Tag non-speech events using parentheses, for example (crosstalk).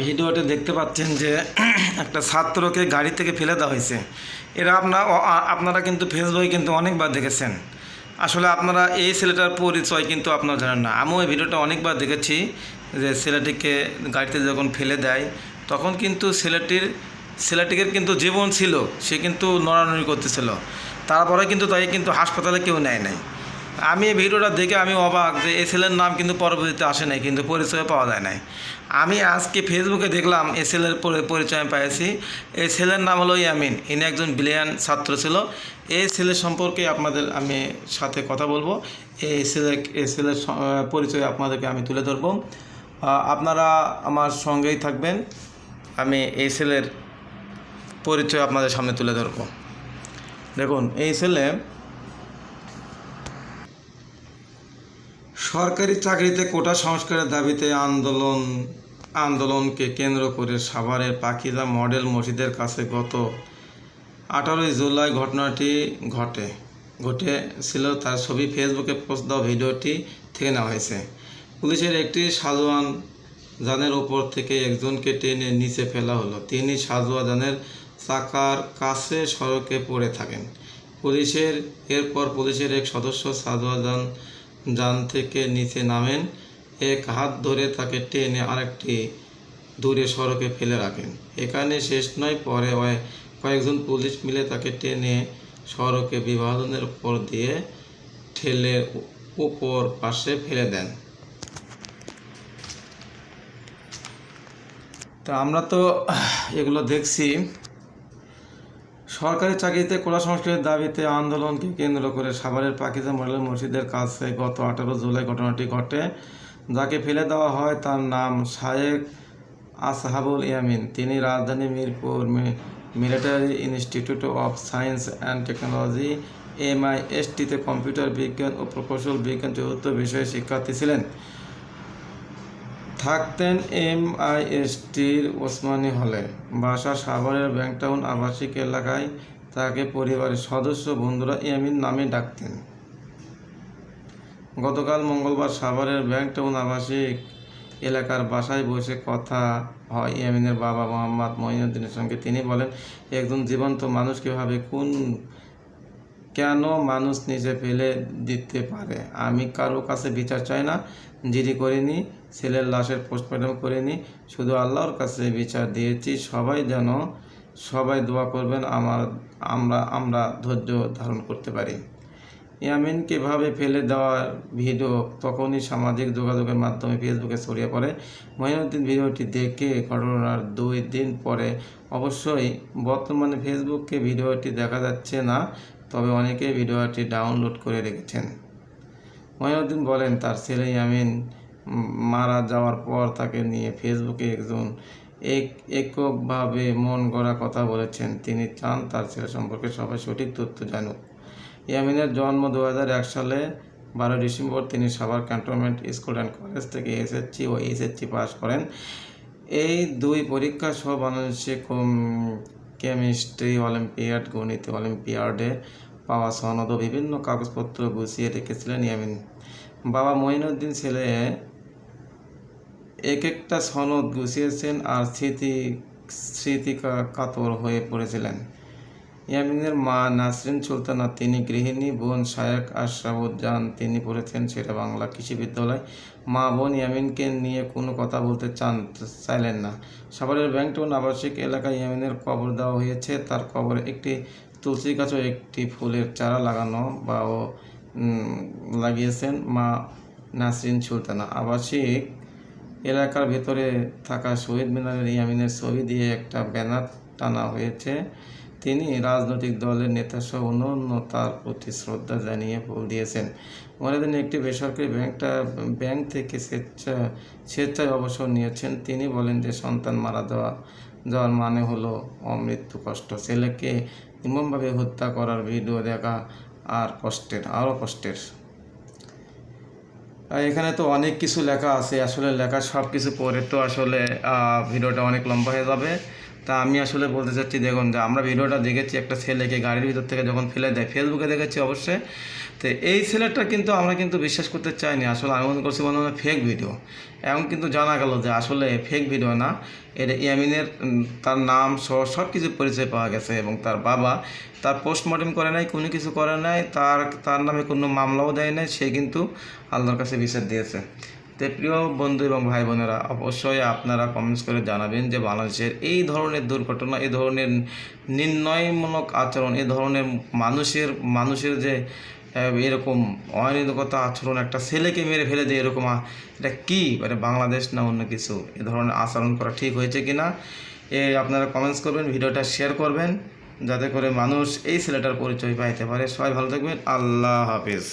ভিডিওতে দেখতে পাচ্ছেন যে (clears throat) একটা ছাত্রকে গাড়ি থেকে ফেলে দেওয়া হয়েছে। এরা আপনার আপনারা কিন্তু ফেসবুকে কিন্তু অনেকবার দেখেছেন। আসলে আপনারা এই ছেলেটার পরিচয় কিন্তু আপনারা জানেন না। আমিও এই ভিডিওটা অনেকবার দেখেছি যে ছেলেটিকে গাড়িতে যখন ফেলে দেয়, তখন কিন্তু ছেলেটির ছেলেটির কিন্তু জীবন ছিল, সে কিন্তু নড়ানড়ি করতেছিল। তারপরে কিন্তু তাকে কিন্তু হাসপাতালে কেউ নেয় নাই। আমি এই ভিডিওটা দেখে আমি অবাক যে এই ছেলের নাম কিন্তু পরবর্তীতে আসে নাই, কিন্তু পরিচয় পাওয়া যায় নাই। আমি আজকে ফেসবুকে দেখলাম এই ছেলের পরিচয় পেয়েছি এই ছেলের নাম হলো ইয়ামিন, ইনি একজন ব্রিলিয়ান ছাত্র ছিল। এই ছেলের সম্পর্কে আপনাদের আমি সাথে কথা বলব। এই ছেলে, এই ছেলের পরিচয় আপনাদেরকে আমি তুলে ধরবো। আপনারা আমার সঙ্গেই থাকবেন। আমি এই ছেলের পরিচয় আপনাদের সামনে তুলে ধরবো। দেখুন, এই ছেলে সরকারি চাকরিতে কোটা সংস্কারের দাবিতে আন্দোলন, আন্দোলনকে কেন্দ্র করে সাভারের পাখিজা মডেল মসজিদের কাছে গত আঠারোই জুলাই ঘটনাটি ঘটে, ঘটেছিল। তার ছবি ফেসবুকে পোস্ট দেওয়া ভিডিওটি থেকে নেওয়া হয়েছে। পুলিশের একটি সাজোয়ান যানের ওপর থেকে একজনকে টেনে নিচে ফেলা হলো। তিনি সাজোয়া যানের চাকার কাছে সড়কে পড়ে থাকেন। পুলিশের, এরপর পুলিশের এক সদস্য সাজোয়া যান যান থেকে নিচে নামেন, এক হাত ধরে তাকে টেনে আরেকটি দূরে সড়কে ফেলে রাখেন। এখানে শেষ নয়, পরে কয়েকজন পুলিশ মিলে তাকে টেনে সড়কে বিভাজনের উপর দিয়ে ঠেলে উপর পাশে ফেলে দেন। তা আমরা তো এগুলো দেখছি। সরকারি চাকরিতে কোলা সংস্কারের দাবিতে আন্দোলনকে কেন্দ্র করে সাভারের পাকিজা মডেল মসজিদের কাছে গত আঠারো জুলাই ঘটনাটি ঘটে, যাকে ফেলে দেওয়া হয় তার নাম শায়েক আসহাবুল ইয়ামিন। তিনি রাজধানী Mirpur military institute of science and technology, এমআইএসটিতে computer বিজ্ঞান ও প্রকৌশল বিজ্ঞান চতুর্থ বিষয়ে শিক্ষার্থী ছিলেন। থাকতেন এমআইএসটির ওসমানী হলে। বাসা সাভারের ব্যাংকটাউন আবাসিক এলাকায় তাকে পরিবারের সদস্য বন্ধুরা ইয়ামিন নামে ডাকতেন। গতকাল মঙ্গলবার সাভারের ব্যাংকটাউন আবাসিক এলাকার বাসায় বসে কথা হয় ইয়ামিনের বাবা মোহাম্মদ মঈনুদ্দিনের সঙ্গে। তিনি বলেন, একজন জীবন্ত মানুষ কীভাবে, কোন, কেন মানুষ নিচে ফেলে দিতে পারে? আমি কারও কাছে বিচার চাই না, জিডি করিনি ছেলের লাশের পোস্টমর্টম করিনি শুধু আল্লাহর কাছে বিচার দিয়েছি, সবাই যেন সবাই দোয়া করবেন আমার, আমরা আমরা ধৈর্য ধারণ করতে পারি। ইয়ামিনকে এভাবে ফেলে দেওয়ার ভিডিও তখনই সামাজিক যোগাযোগের মাধ্যমে ফেসবুকে ছড়িয়ে পড়ে। মহিনুদ্দিন ভিডিওটি দেখে ঘটনার দুই দিন পরে অবশ্যই বর্তমানে ফেসবুকে ভিডিওটি দেখা যাচ্ছে না, তবে অনেকে ভিডিওটি ডাউনলোড করে রেখেছেন। মহিনুদ্দিন বলেন, তার ছেলে ইয়ামিন মারা যাওয়ার পর তাকে নিয়ে ফেসবুকে একজন এক, এককভাবে মন গড়া কথা বলেছেন। তিনি চান তার ছেলে সম্পর্কে সবাই সঠিক তথ্য জানুক। ইয়ামিনের জন্ম দু সালে বারো ডিসেম্বর তিনি Savar cantonment school and college থেকে এসএসসি ও এইচএসসি পাস করেন। এই দুই পরীক্ষা সহ বাংলাদেশে কেমিস্ট্রি অলিম্পিয়াড, গণিত অলিম্পিয়াডে পাওয়া সনদ ও বিভিন্ন কাগজপত্র গুছিয়ে রেখেছিলেন ইয়ামিন। বাবা মঈনুদ্দিন ছেলে এক একটা সনদ গুছিয়েছেন আর স্মৃতি স্মৃতিকা কাতর হয়ে পড়েছিলেন। ইয়ামিনের মা নাসরিন সুলতানা, তিনি গৃহিণী, বোন শায়েক আশরাফুজ্জান তিনি পড়েছেন সেটা বাংলা কৃষি বিদ্যালয়। মা বোন ইয়ামিনকে নিয়ে কোনো কথা বলতে চান, চাইলেন না। সাভারের ব্যাংকটাউন আবাসিক এলাকায় ইয়ামিনের কবর দেওয়া হয়েছে। তার কবরে একটি তুলসী গাছ ও একটি ফুলের চারা লাগানো বা ও লাগিয়েছেন মা নাসরিন সুলতানা। আবাসিক এলাকার ভেতরে থাকা শহীদ মিনারের ইয়ামিনের ছবি দিয়ে একটা ব্যানার টানা হয়েছে। তিনি রাজনৈতিক দলের নেতাসহ অন্যান্য তার প্রতি শ্রদ্ধা জানিয়ে ফুল দিয়েছেন। মনে একটি বেসরকারি ব্যাংকটা, ব্যাংক থেকে স্বেচ্ছা, স্বেচ্ছায় অবসর নিয়েছেন। তিনি বলেন যে সন্তান মারা দেওয়া যাওয়ার মানে হলো অমৃত্যু কষ্ট। ছেলেকে নির্মমভাবে হত্যা করার ভিডিও দেখা আর কষ্টের, আরও কষ্টের। এখানে তো অনেক কিছু লেখা আছে, আসলে লেখা সব কিছু পড়ে তো আসলে ভিডিওটা অনেক লম্বা হয়ে যাবে। তা আমি আসলে বলতে চাচ্ছি, দেখুন, যে আমরা ভিডিওটা দেখেছি, একটা ছেলেকে গাড়ির ভিতর থেকে যখন ফেলে দেয়, ফেসবুকে দেখেছি অবশ্যই। তো এই ছেলেটা কিন্তু আমরা কিন্তু বিশ্বাস করতে চাইনি, আসলে আমি মনে করছি মনে ফেক ভিডিও এখন কিন্তু জানা গেল যে আসলে ফেক ভিডিও না এটা ইয়ামিনের তার নাম সহ সব কিছু পরিচয় পাওয়া গেছে এবং তার বাবা তার পোস্টমর্টেম করে নাই, কোনো কিছু করে নাই, তার তার নামে কোনো মামলাও দেয় নাই, সে কিন্তু আল্লাহর কাছে বিচার দিয়েছে। তো প্রিয় বন্ধু এবং ভাই বোনেরা, অবশ্যই আপনারা কমেন্টস করে জানাবেন যে বাংলাদেশের এই ধরনের দুর্ঘটনা, এই ধরনের নির্ণয়মূলক আচরণ, এই ধরনের মানুষের মানুষের যে এরকম অনিয়মিততা আচরণ, একটা ছেলেকে মেরে ফেলে দিয়ে এরকম এটা কি? মানে বাংলাদেশ না অন্য কিছু? এ ধরনের আচরণ করা ঠিক হয়েছে কি না এ আপনারা কমেন্টস করবেন, ভিডিওটা শেয়ার করবেন, যাতে করে মানুষ এই ছেলেটার পরিচয় পাইতে পারে। সবাই ভালো থাকবেন। আল্লাহ হাফিজ।